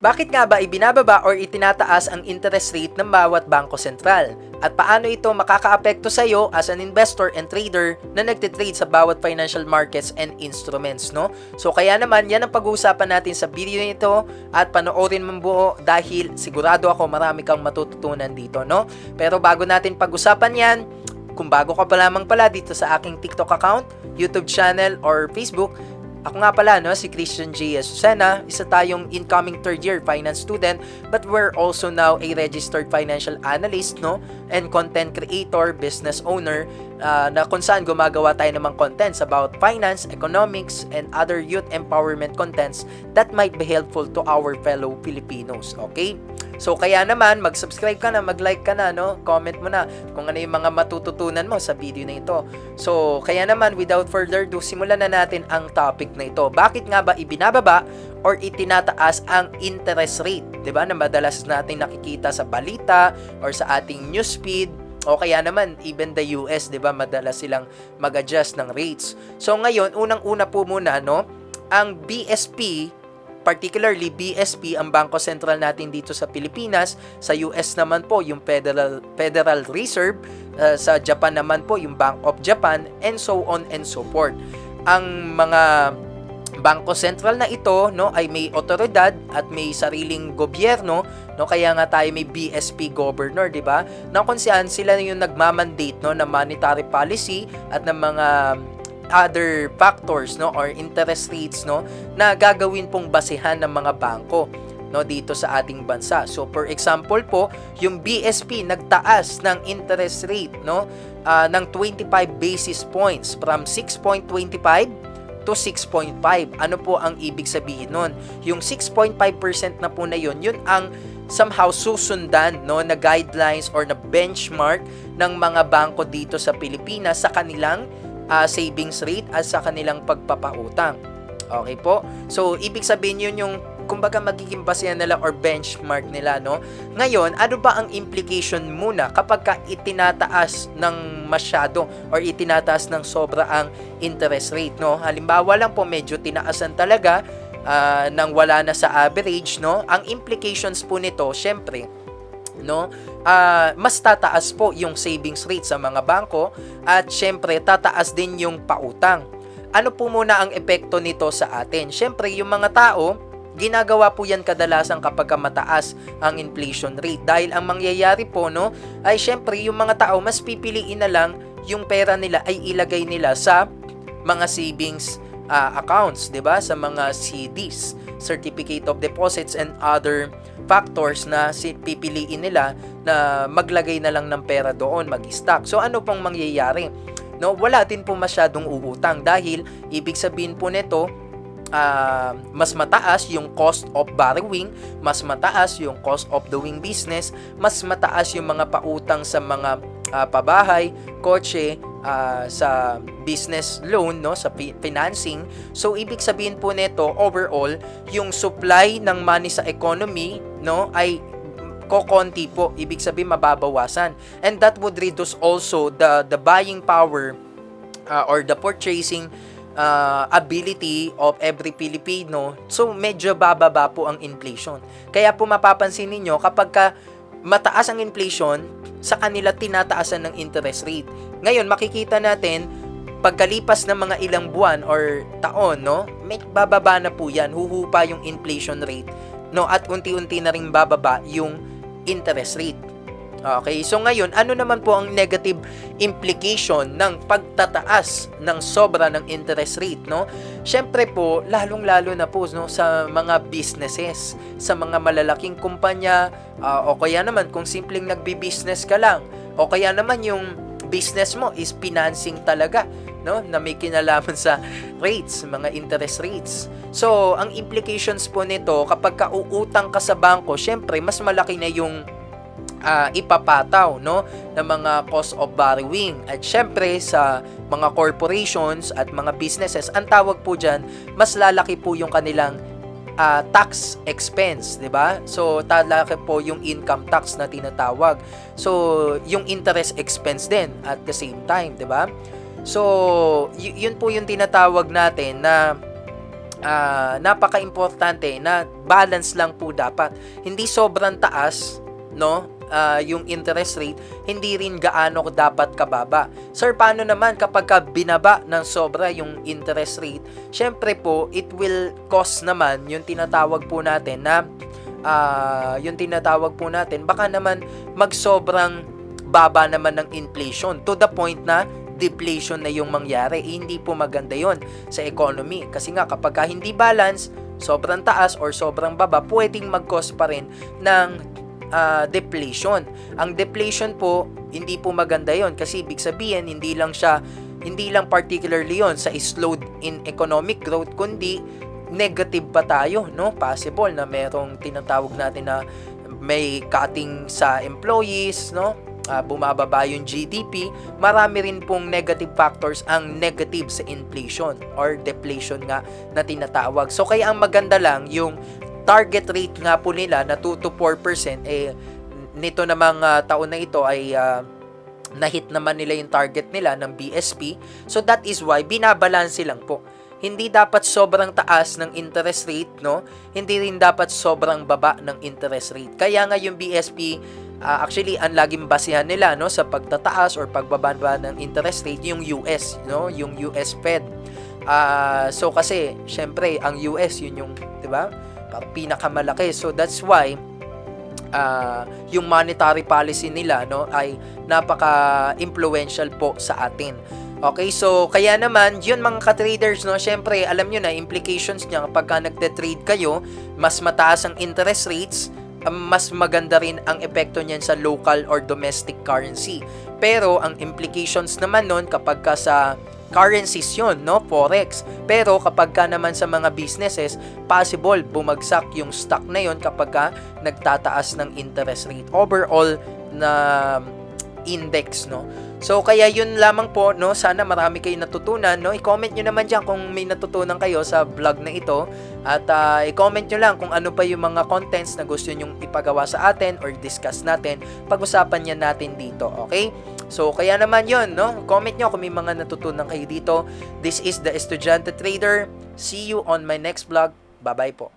Bakit nga ba ibinababa or itinataas ang interest rate ng bawat bangko sentral? At paano ito makakaapekto sa iyo as an investor and trader na nagtitrade sa bawat financial markets and instruments, no? So kaya naman, yan ang pag-uusapan natin sa video nito at panoorin mo buo dahil sigurado ako marami kang matututunan dito, no? Pero bago natin pag-usapan yan, kung bago ka pa lamang pala dito sa aking TikTok account, YouTube channel, or Facebook, ako nga pala, no, si Christian J. Azucena, isa tayong incoming third year finance student, but we're also now a registered financial analyst, no, and content creator, business owner, uh, na kung saan gumagawa tayo ng mga contents about finance, economics, and other youth empowerment contents that might be helpful to our fellow Filipinos, okay? So kaya naman, mag-subscribe ka na, mag-like ka na, no? Comment mo na kung ano yung mga matututunan mo sa video na ito. So kaya naman, without further ado, simulan na natin ang topic na ito. Bakit nga ba ibinababa or itinataas ang interest rate? 'Di ba? Na madalas natin nakikita sa balita or sa ating newsfeed o kaya naman, even the US, 'di ba, madalas silang mag-adjust ng rates. So ngayon, unang-una po muna, no, ang BSP particularly BSP ang bangko sentral natin dito sa Pilipinas, sa US naman po yung Federal Federal Reserve, uh, sa Japan naman po yung Bank of Japan and so on and so forth. Ang mga bangko sentral na ito no ay may otoridad at may sariling gobyerno no kaya nga tayo may BSP governor di ba na kung saan sila yung nagmamandate no na monetary policy at ng mga other factors no or interest rates no na gagawin pong basehan ng mga bangko no dito sa ating bansa. So for example po, yung BSP nagtaas ng interest rate no uh, ng 25 basis points from 6.25 to 6.5. Ano po ang ibig sabihin nun? Yung 6.5% na po na yun, yun ang somehow susundan no na guidelines or na benchmark ng mga bangko dito sa Pilipinas sa kanilang uh, savings rate at sa kanilang pagpapautang. Okay po? So, ibig sabihin yun yung kumbaga magiging basehan nila or benchmark nila, no? Ngayon, ano ba ang implication muna kapag ka itinataas ng masyado or itinataas ng sobra ang interest rate, no? Halimbawa lang po, medyo tinaasan talaga uh, nang wala na sa average, no? Ang implications po nito, syempre, no? Uh, mas tataas po yung savings rate sa mga bangko at syempre tataas din yung pautang. Ano po muna ang epekto nito sa atin? Syempre, yung mga tao, ginagawa po yan kadalasan kapag mataas ang inflation rate. Dahil ang mangyayari po, no, ay syempre, yung mga tao, mas pipiliin na lang yung pera nila ay ilagay nila sa mga savings uh, accounts, 'di ba? Sa mga CDs, certificate of deposits and other factors na si pipiliin nila na maglagay na lang ng pera doon, mag-stock. So ano pong mangyayari? No, wala din po masyadong uutang dahil ibig sabihin po nito uh, mas mataas yung cost of borrowing, mas mataas yung cost of doing business, mas mataas yung mga pautang sa mga uh, pabahay, kotse, uh, sa business loan, no, sa financing. So ibig sabihin po nito overall, yung supply ng money sa economy, no, ay kokonti po. Ibig sabihin mababawasan. And that would reduce also the the buying power uh, or the purchasing uh, ability of every Filipino. So medyo bababa po ang inflation. Kaya po mapapansin ninyo kapag ka mataas ang inflation, sa kanila tinataasan ng interest rate. Ngayon makikita natin pagkalipas ng mga ilang buwan or taon, no, may bababa na po yan, huhupa yung inflation rate, no, at unti-unti na rin bababa yung interest rate. Okay, so ngayon, ano naman po ang negative implication ng pagtataas ng sobra ng interest rate, no? Syempre po, lalong-lalo na po no, sa mga businesses, sa mga malalaking kumpanya, uh, o kaya naman kung simpleng nagbi-business ka lang, o kaya naman yung business mo is financing talaga, no? Na may kinalaman sa rates, mga interest rates. So, ang implications po nito, kapag kauutang ka sa bangko, syempre, mas malaki na yung uh, ipapataw no ng mga cost of borrowing at syempre sa mga corporations at mga businesses ang tawag po diyan mas lalaki po yung kanilang uh, tax expense, 'di ba? So talaki po yung income tax na tinatawag. So yung interest expense din at the same time, 'di ba? So yun po yung tinatawag natin na ah, napaka-importante na balance lang po dapat. Hindi sobrang taas, no? Ah, yung interest rate, hindi rin gaano dapat kababa. Sir, paano naman kapag ka binaba ng sobra yung interest rate? Syempre po, it will cause naman yung tinatawag po natin na ah, yung tinatawag po natin, baka naman magsobrang baba naman ng inflation to the point na deflation na yung mangyari. Eh, hindi po maganda yon sa economy. Kasi nga kapag ka hindi balance, sobrang taas or sobrang baba, pwedeng mag-cause pa rin ng ah, deflation. Ang deflation po, hindi po maganda yon kasi ibig sabihin, hindi lang siya, hindi lang particularly yon sa slowed in economic growth, kundi negative pa tayo, no? Possible na merong tinatawag natin na may cutting sa employees, no? Ah, bumababa yung GDP, marami rin pong negative factors ang negative sa inflation or deflation nga na tinatawag. So kaya ang maganda lang yung target rate nga po nila na 2 to 4% eh nito namang ah, taon na ito ay ah, na-hit naman nila yung target nila ng BSP. So that is why binabalanse lang po. Hindi dapat sobrang taas ng interest rate, no? Hindi rin dapat sobrang baba ng interest rate. Kaya nga yung BSP ah, actually ang laging basihan nila no sa pagtataas or pagbaba ng interest rate yung US, no? Yung US Fed. Ah, so kasi syempre ang US yun yung, 'di ba? Pinakamalaki. So that's why ah, yung monetary policy nila no ay napaka-influential po sa atin. Okay, so kaya naman, yun mga ka-traders, no, syempre, alam nyo na, implications niya kapag ka nagte-trade kayo, mas mataas ang interest rates, um, mas maganda rin ang epekto niyan sa local or domestic currency. Pero, ang implications naman nun kapag ka sa currencies yun, no? Forex. Pero kapag ka naman sa mga businesses, possible bumagsak yung stock na yun kapag ka nagtataas ng interest rate. Overall na index, no? So, kaya yun lamang po, no? Sana marami kayong natutunan, no? I-comment nyo naman dyan kung may natutunan kayo sa vlog na ito. At ah, i-comment nyo lang kung ano pa yung mga contents na gusto nyong ipagawa sa atin or discuss natin. Pag-usapan yan natin dito, okay? So, kaya naman yun, no? Comment nyo kung may mga natutunan kayo dito. This is the Estudyante Trader. See you on my next vlog. Bye-bye po.